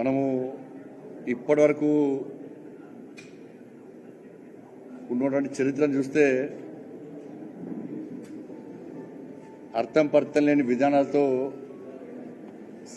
మనము ఇప్పటి వరకు ఉన్నటువంటి చరిత్రను చూస్తే అర్థం పర్థం లేని విధానాలతో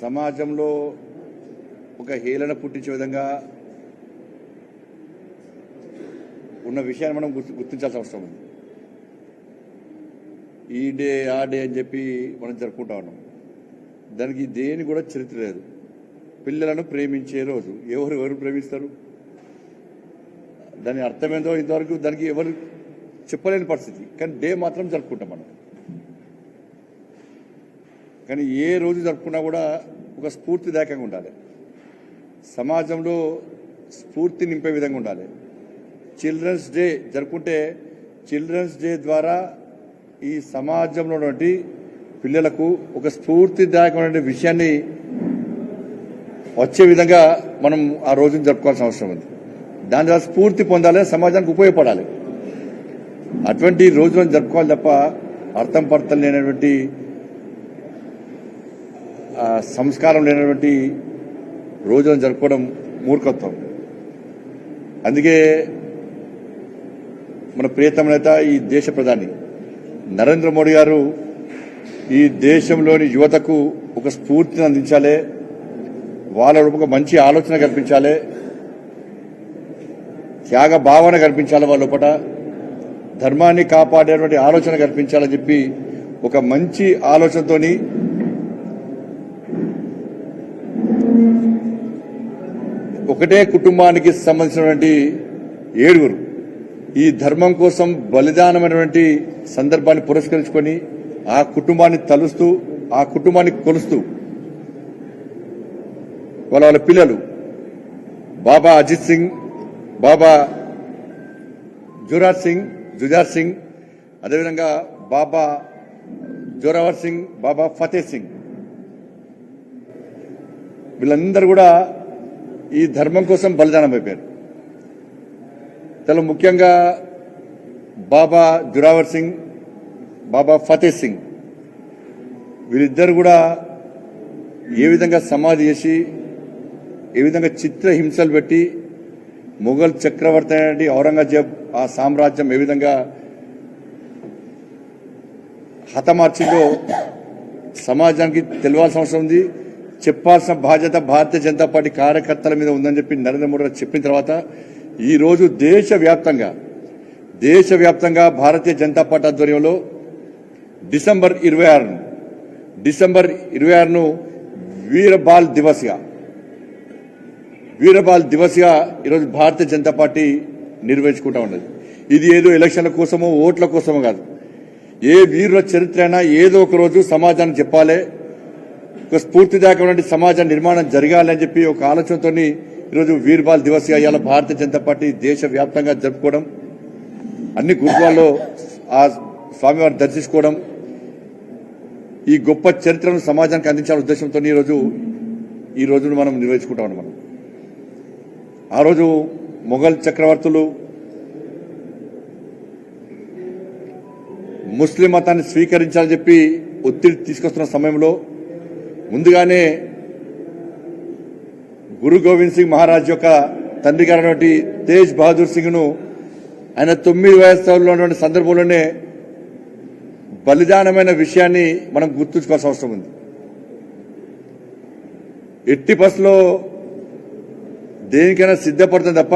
సమాజంలో ఒక హేళన పుట్టించే విధంగా ఉన్న విషయాన్ని మనం గుర్తు గుర్తించాల్సిన అవసరం ఉంది. ఈ డే ఆ డే అని చెప్పి మనం జరుపుకుంటా ఉన్నాం. దానికి దేని కూడా చరిత్ర లేదు. పిల్లలను ప్రేమించే రోజు ఎవరు ఎవరు ప్రేమిస్తారు? దాని అర్థమేందో ఇంతవరకు దానికి ఎవరు చెప్పలేని పరిస్థితి. కానీ డే మాత్రం జరుపుకుంటాం మనం. కానీ ఏ రోజు జరుపుకున్నా కూడా ఒక స్ఫూర్తిదాయకంగా ఉండాలి. సమాజంలో స్ఫూర్తి నింపే విధంగా ఉండాలి. చిల్డ్రన్స్ డే జరుపుకుంటే చిల్డ్రన్స్ డే ద్వారా ఈ సమాజంలో ఉన్నటువంటి పిల్లలకు ఒక స్ఫూర్తిదాయకమైన విషయాన్ని వచ్చే విధంగా మనం ఆ రోజును జరుపుకోవాల్సిన అవసరం ఉంది. దాని ద్వారా స్ఫూర్తి పొందాలి సమాజానికి ఉపయోగపడాలి. అటువంటి రోజులను జరుపుకోవాలి తప్ప అర్థం పర్థం లేనటువంటి సంస్కారం లేనటువంటి రోజులను జరుపుకోవడం మూర్ఖత్వం. అందుకే మన ప్రియతమ నేత ఈ దేశ ప్రధాని నరేంద్ర మోడీ గారు ఈ దేశంలోని యువతకు ఒక స్ఫూర్తిని అందించాలి. వాళ్ళ ఒక మంచి ఆలోచన కల్పించాలి. త్యాగ భావన కల్పించాలి వాళ్ళ లోపల ధర్మాన్ని కాపాడేటువంటి ఆలోచన కల్పించాలని చెప్పి ఒక మంచి ఆలోచనతోని ఒకటే కుటుంబానికి సంబంధించినటువంటి ఏడుగురు ఈ ధర్మం కోసం బలిదానమైనటువంటి సందర్భాన్ని పురస్కరించుకొని ఆ కుటుంబాన్ని తలుస్తూ ఆ కుటుంబాన్ని కొలుస్తూ వాళ్ళ వాళ్ళ పిల్లలు. బాబా అజిత్ సింగ్ బాబా జురాజ్ సింగ్ జుజార్ సింగ్ అదేవిధంగా బాబా జోరావర్ సింగ్ బాబా ఫతే సింగ్. వీళ్ళందరూ కూడా ఈ ధర్మం కోసం బలిదానం అయిపోయారు. చాలా ముఖ్యంగా బాబా జురావర్ సింగ్ బాబా ఫతే సింగ్. వీరిద్దరు కూడా ఏ విధంగా సమాధి చేసి ఏ విధంగా చిత్ర హింసలు పెట్టి మొఘల్ చక్రవర్తి అనేది ఔరంగజేబ్ ఆ సామ్రాజ్యం ఏ విధంగా హతమార్చిందో సమాజానికి తెలియాల్సిన అవసరం ఉంది. చెప్పాల్సిన బాధ్యత భారతీయ జనతా పార్టీ కార్యకర్తల మీద ఉందని చెప్పి నరేంద్ర మోడీ చెప్పిన తర్వాత ఈ రోజు దేశవ్యాప్తంగా దేశవ్యాప్తంగా భారతీయ జనతా పార్టీ ఆధ్వర్యంలో డిసెంబర్ ఇరవై ఆరును డిసెంబర్ ఇరవై ఆరును వీరబాల్ దివస్గా వీరబాల్ దివస్గా ఈరోజు భారతీయ జనతా పార్టీ నిర్వహించుకుంటా ఉన్నది. ఇది ఏదో ఎలక్షన్ల కోసమో ఓట్ల కోసమో కాదు. ఏ వీరుల చరిత్ర అయినా ఏదో ఒక రోజు సమాజానికి చెప్పాలి. ఒక స్ఫూర్తిదాయకమైన సమాజ నిర్మాణం జరగాలని చెప్పి ఒక ఆలోచనతో ఈరోజు వీర్బాల్ దివస్గా ఇవాళ భారతీయ జనతా పార్టీ దేశవ్యాప్తంగా జరుపుకోవడం అన్ని గురుకులాల్లో ఆ స్వామివారిని దర్శించుకోవడం ఈ గొప్ప చరిత్రను సమాజానికి అందించాలనే ఉద్దేశంతో ఈరోజు ఈ రోజును మనం నిర్వహించుకుంటాం మనం. ఆ రోజు మొఘల్ చక్రవర్తులు ముస్లిం మతాన్ని స్వీకరించాలని చెప్పి ఒత్తిడి తీసుకొస్తున్న సమయంలో ముందుగానే గురు గోవింద్ సింగ్ మహారాజ్ యొక్క తండ్రి గారైనటువంటి తేజ్ బహదూర్ సింగ్ను ఆయన తొమ్మిది వయస్సులో ఉన్నటువంటి సందర్భంలోనే బలిదానమైన విషయాన్ని మనం గుర్తుంచుకోవాల్సిన అవసరం ఉంది. ఎట్టి బస్సులో దేనికైనా సిద్ధపడుతుంది తప్ప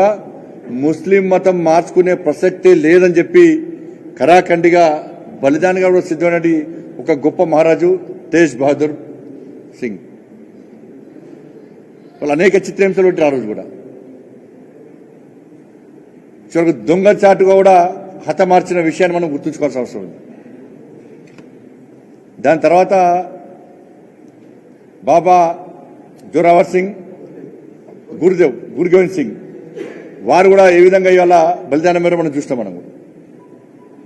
ముస్లిం మతం మార్చుకునే ప్రసక్తే లేదని చెప్పి కరాఖండిగా బలిదానంగా కూడా సిద్ధమైనటువంటి ఒక గొప్ప మహారాజు తేజ్ బహదూర్ సింగ్. వాళ్ళు అనేక చిత్రహింసలు పెట్టారు ఆ రోజు కూడా. చివరికి దొంగచాటుగా కూడా హతమార్చిన విషయాన్ని మనం గుర్తుంచుకోవాల్సిన అవసరం ఉంది. దాని తర్వాత బాబా జోరావర్ సింగ్ గురుదేవ్ గురు గోవింద్ సింగ్ వారు కూడా ఏ విధంగా ఇవాళ బలిదానం మీద మనం చూస్తాం మనం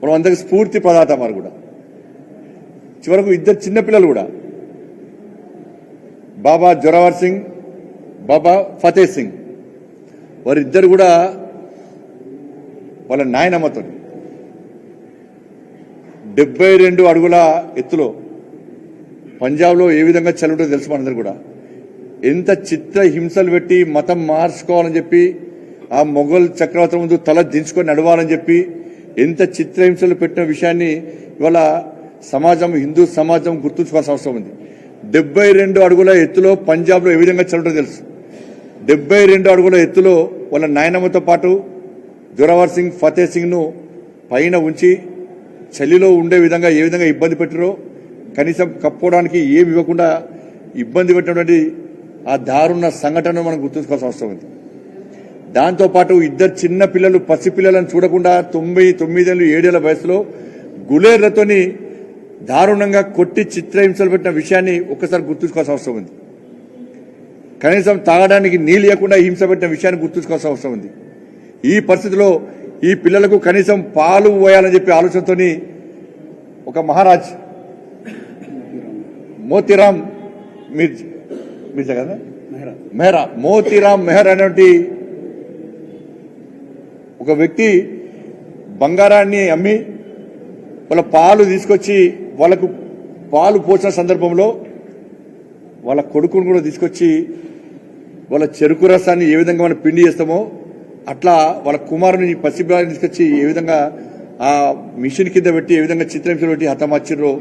మనం అందరికి స్ఫూర్తి ప్రదాత వారు కూడా. చివరకు ఇద్దరు చిన్నపిల్లలు కూడా. బాబా జొరావర్ సింగ్ బాబా ఫతే సింగ్. వారిద్దరు కూడా వాళ్ళ నాయనమ్మతో డెబ్బై రెండు అడుగుల ఎత్తులో పంజాబ్లో ఏ విధంగా చలి తెలుసు మనందరూ కూడా. ఎంత చిత్ర హింసలు పెట్టి మతం మార్చుకోవాలని చెప్పి ఆ మొఘల్ చక్రవర్తి ముందు తల దించుకొని నడవాలని చెప్పి ఎంత చిత్రహింసలు పెట్టిన విషయాన్ని ఇవాళ సమాజం హిందూ సమాజం గుర్తుంచుకోవాల్సిన అవసరం ఉంది. డెబ్బై రెండు అడుగుల ఎత్తులో పంజాబ్లో ఏ విధంగా చల్లటో తెలుసు. డెబ్బై రెండు అడుగుల ఎత్తులో వాళ్ళ నాయనమ్మతో పాటు జోరావర్ సింగ్ ఫతే సింగ్ను పైన ఉంచి చలిలో ఉండే విధంగా ఏ విధంగా ఇబ్బంది పెట్టారో కనీసం కప్పుకోవడానికి ఏమి ఇవ్వకుండా ఇబ్బంది పెట్టినటువంటి ఆ దారుణ సంఘటనను మనం గుర్తుంచుకోవాల్సిన అవసరం ఉంది దాంతోపాటు ఇద్దరు చిన్న పిల్లలు పసి పిల్లలను చూడకుండా తొంభై తొమ్మిదేళ్ళు ఏడేళ్ళ వయసులో గులేర్లతోని దారుణంగా కొట్టి చిత్రహింసలు పెట్టిన విషయాన్ని ఒక్కసారి గుర్తుంచుకోవాల్సిన అవసరం ఉంది. కనీసం తాగడానికి నీళ్ళు లేకుండా హింస పెట్టిన విషయాన్ని గుర్తుంచుకోవాల్సిన అవసరం ఉంది. ఈ పరిస్థితిలో ఈ పిల్లలకు కనీసం పాలు పోయాలని చెప్పి ఆలోచనతోని ఒక మహారాజ్ మోతీరామ్ మిర్జ్ మిర్జా కదా? మెహరా. మోతీరామ్ మెహర్ అనేటువంటి ఒక వ్యక్తి బంగారాన్ని అమ్మి వాళ్ళ పాలు తీసుకొచ్చి వాళ్ళకు పాలు పోసిన సందర్భంలో వాళ్ళ కొడుకును కూడా తీసుకొచ్చి వాళ్ళ చెరుకు రసాన్ని ఏ విధంగా మనం పిండి చేస్తామో అట్లా వాళ్ళ కుమారుని పసిపిల్లని తీసుకొచ్చి ఏ విధంగా ఆ మిషన్ కింద పెట్టి ఏ విధంగా చిత్రహింసలు పెట్టి హతమార్చిర్రో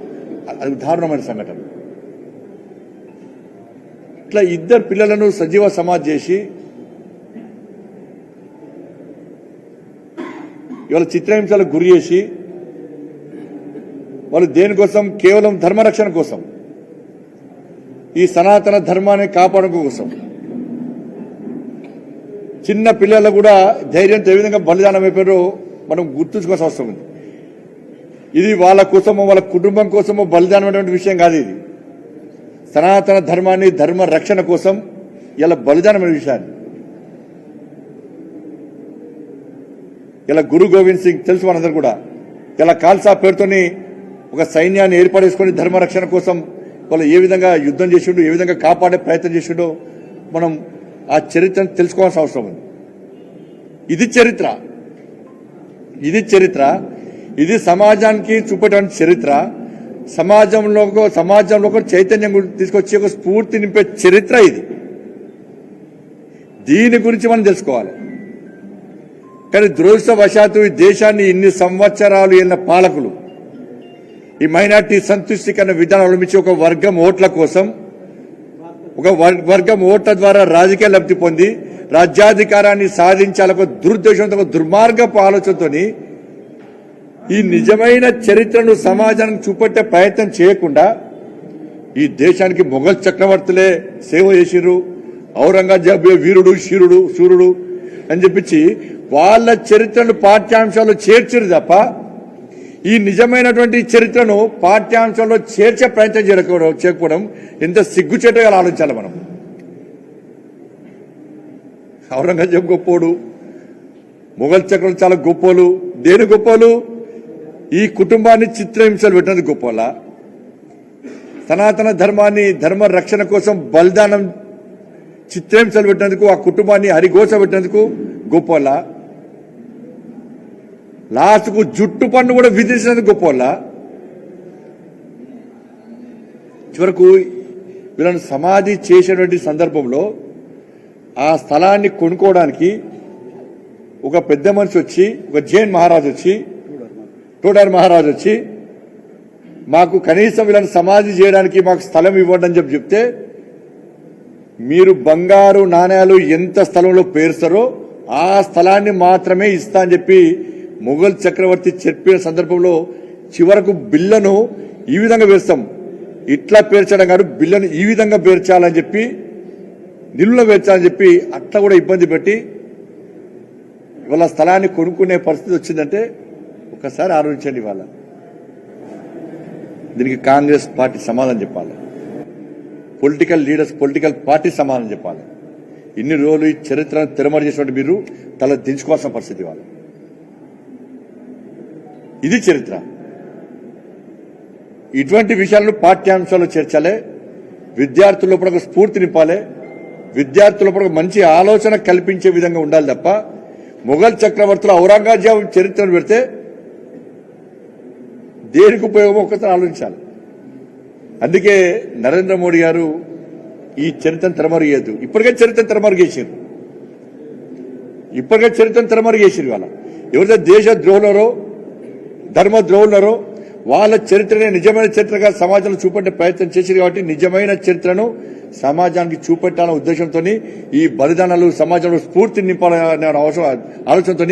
అది దారుణమైన సంఘటన. ఇట్లా ఇద్దరు పిల్లలను సజీవ సమాధి చేసి ఇవాళ చిత్రహింసలకు గురి చేసి వాళ్ళు దేనికోసం? కేవలం ధర్మరక్షణ కోసం. ఈ సనాతన ధర్మాన్ని కాపాడడం కోసం. చిన్న పిల్లలు కూడా ధైర్యంతో ఏ విధంగా బలిదానం అయిపోయారో మనం గుర్తుంచుకోవాల్సిన అవసరం ఉంది. ఇది వాళ్ళ కోసమో వాళ్ళ కుటుంబం కోసమో బలిదానం అనేటువంటి విషయం కాదు ఇది. సనాతన ధర్మాన్ని ధర్మ రక్షణ కోసం ఇలా బలిదానమైన విషయాన్ని ఇలా గురు గోవింద్ సింగ్ తెలుసు మనందరూ కూడా. ఇలా కాల్సా పేరుతోని ఒక సైన్యాన్ని ఏర్పడేసుకొని ధర్మ రక్షణ కోసం వాళ్ళు ఏ విధంగా యుద్ధం చేసిండు ఏ విధంగా కాపాడే ప్రయత్నం చేసిండో మనం ఆ చరిత్రను తెలుసుకోవాల్సిన అవసరం ఉంది. ఇది చరిత్ర. ఇది చరిత్ర. ఇది సమాజానికి చూపేటువంటి చరిత్ర. సమాజంలో సమాజంలో చైతన్యం తీసుకొచ్చి ఒక స్ఫూర్తి నింపే చరిత్ర ఇది. దీని గురించి మనం తెలుసుకోవాలి. కానీ దురదృష్టవశాత్తు ఈ దేశాన్ని ఇన్ని సంవత్సరాలు వెళ్ళిన పాలకులు ఈ మైనార్టీ సంతుష్టికరణ విధానం అవలంబించి ఒక వర్గం ఓట్ల కోసం ఒక వర్- వర్గం ఓట్ల ద్వారా రాజకీయ లబ్ధి పొంది రాజ్యాధికారాన్ని సాధించాలకు దురుద్దేశంతో ఒక దుర్మార్గపు ఆలోచనతోని ఈ నిజమైన చరిత్రను సమాజానికి చూపెట్టే ప్రయత్నం చేయకుండా ఈ దేశానికి మొఘల్ చక్రవర్తులే సేవ చేసిర్రు ఔరంగజేబ్ వీరుడు శీరుడు సూర్యుడు అని చెప్పించి వాళ్ళ చరిత్రను పాఠ్యాంశాల్లో చేర్చరు తప్ప ఈ నిజమైనటువంటి చరిత్రను పాఠ్యాంశంలో చేర్చే ప్రయత్నం చేయకపోవడం చేయకపోవడం ఎంత సిగ్గుచేటగా ఆలోచించాలి మనం. ఔరంగజేబ్ గొప్పోడు మొఘల్ చక్రం చాలా గొప్పోలు. దేని గొప్పోలు? ఈ కుటుంబాన్ని చిత్రహింసలు పెట్టినది గొప్పోలా సనాతన ధర్మాన్ని ధర్మ రక్షణ కోసం బలిదానం చిత్రహింసలు పెట్టినందుకు ఆ కుటుంబాన్ని హరిఘోష పెట్టినందుకు గొప్పల లాస్ట్కు జుట్టు పన్ను కూడా విధించినందుకు గొప్పల చివరకు వీళ్ళని సమాధి చేసేటువంటి సందర్భంలో ఆ స్థలాన్ని కొనుక్కోవడానికి ఒక పెద్ద మనిషి వచ్చి ఒక జైన్ మహారాజు వచ్చి టోడార్ మహారాజు వచ్చి మాకు కనీసం వీళ్ళని సమాధి చేయడానికి మాకు స్థలం ఇవ్వండి అని చెప్పి చెప్తే మీరు బంగారు నాణ్యాలు ఎంత స్థలంలో పేరుస్తారో ఆ స్థలాన్ని మాత్రమే ఇస్తా అని చెప్పి మొఘల్ చక్రవర్తి చెప్పిన సందర్భంలో చివరకు బిల్లను ఈ విధంగా పేరుస్తాం ఇట్లా పేర్చడం కాదు బిల్లను ఈ విధంగా పేర్చాలని చెప్పి నిల్లులో పేర్చాలని చెప్పి అట్లా కూడా ఇబ్బంది పెట్టి ఇవాళ స్థలాన్ని కొనుక్కునే పరిస్థితి వచ్చిందంటే ఒకసారి ఆలోచించండి ఇవాళ. దీనికి కాంగ్రెస్ పార్టీ సమాధానం చెప్పాలి. పొలిటికల్ లీడర్స్ పొలిటికల్ పార్టీ సమాధానం చెప్పాలి. ఇన్ని రోజులు ఈ చరిత్రను తిరమరి చేసినట్టు మీరు తల దించుకోవాల్సిన పరిస్థితి వాళ్ళు ఇది చరిత్ర. ఇటువంటి విషయాలను పాఠ్యాంశాల్లో చేర్చాలి. విద్యార్థుల లోపల ఒక స్ఫూర్తి నింపాలి. విద్యార్థుల లోపల ఒక మంచి ఆలోచన కల్పించే విధంగా ఉండాలి తప్ప మొఘల్ చక్రవర్తులు ఔరంగజేబు చరిత్రను పెడితే దేనికి ఉపయోగం ఒక్కసారి ఆలోచించాలి. అందుకే నరేంద్ర మోడీ గారు ఈ చరిత్రను తెరమరుగేయద్దు. ఇప్పటికే చరిత్రను తెరమరుగేసారు ఇప్పటికే చరిత్రను తెరమరుగేసారు ఇవాళ. ఎవరైతే దేశ ద్రోహులరో ధర్మ ద్రోహులరో వాళ్ళ చరిత్రనే నిజమైన చరిత్రగా సమాజంలో చూపెట్టే ప్రయత్నం చేశారు కాబట్టి నిజమైన చరిత్రను సమాజానికి చూపెట్టాలనే ఉద్దేశంతో ఈ బలిదానాలు సమాజంలో స్ఫూర్తి నింపాలనే అవసరం ఆలోచనతో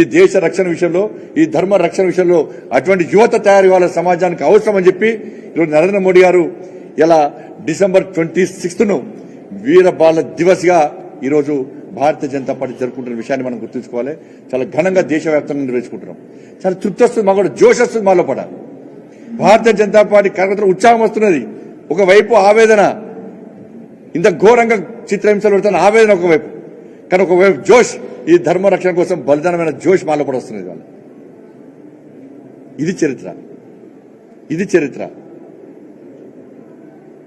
ఈ దేశ రక్షణ విషయంలో ఈ ధర్మ రక్షణ విషయంలో అటువంటి యువత తయారు వాళ్ళ సమాజానికి అవసరం అని చెప్పి ఈరోజు నరేంద్ర మోడీ గారు ఇలా డిసెంబర్ ట్వంటీ సిక్స్త్ను వీర బాల దివస్గా ఈరోజు భారతీయ జనతా పార్టీ జరుపుకుంటున్న విషయాన్ని మనం గుర్తుంచుకోవాలి. చాలా ఘనంగా దేశవ్యాప్తంగా నిర్వహించుకుంటున్నాం. చాలా తృప్తి వస్తుంది మాకు కూడా జోష్ వస్తుంది మాలో పడ భారతీయ జనతా పార్టీ కార్యకర్తలు ఉత్సాహం వస్తున్నది. ఒకవైపు ఆవేదన ఇంత ఘోరంగా చిత్రహింసలు పెడుతున్న ఆవేదన ఒకవైపు కానీ ఒకవైపు జోష్ ఈ ధర్మ రక్షణ కోసం బలిదానమైన జోష్ మాలో కూడా వస్తున్నది వాళ్ళు. ఇది చరిత్ర. ఇది చరిత్ర.